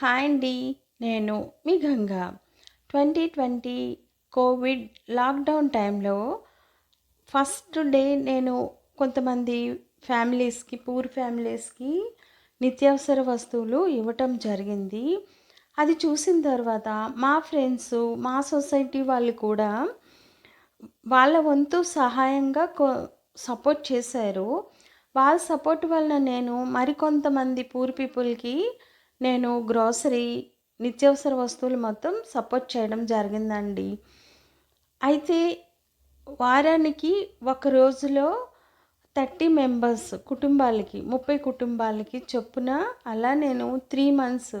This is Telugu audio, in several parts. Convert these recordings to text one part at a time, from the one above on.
హాయ్ అండి నేను మీ Ganga. Twenty twenty covid lockdown టైంలో ఫస్ట్ డే నేను కొంతమంది ఫ్యామిలీస్కి పూర్ ఫ్యామిలీస్కి నిత్యావసర వస్తువులు ఇవ్వటం జరిగింది. అది చూసిన తర్వాత మా ఫ్రెండ్స్ మా సొసైటీ వాళ్ళు కూడా వాళ్ళ వంతు సహాయంగా సపోర్ట్ చేశారు. వాళ్ళ సపోర్ట్ వలన నేను మరికొంతమంది పూర్ పీపుల్కి నేను గ్రోసరీ నిత్యావసర వస్తువులు మొత్తం సపోర్ట్ చేయడం జరిగిందండి. అయితే వారానికి ఒక రోజులో థర్టీ మెంబర్స్ కుటుంబాలకి ముప్పై కుటుంబాలకి చొప్పున అలా నేను త్రీ మంత్స్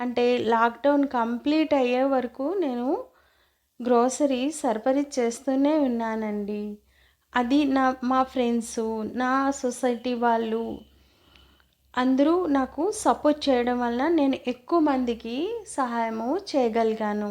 అంటే లాక్డౌన్ కంప్లీట్ అయ్యే వరకు నేను గ్రోసరీ సరఫరీ చేస్తూనే ఉన్నానండి. అది నా మా ఫ్రెండ్స్ నా సొసైటీ వాళ్ళు అందరూ నాకు సపోర్ట్ చేయడం వలన నేను ఎక్కువ మందికి సహాయము చేయగలిగాను.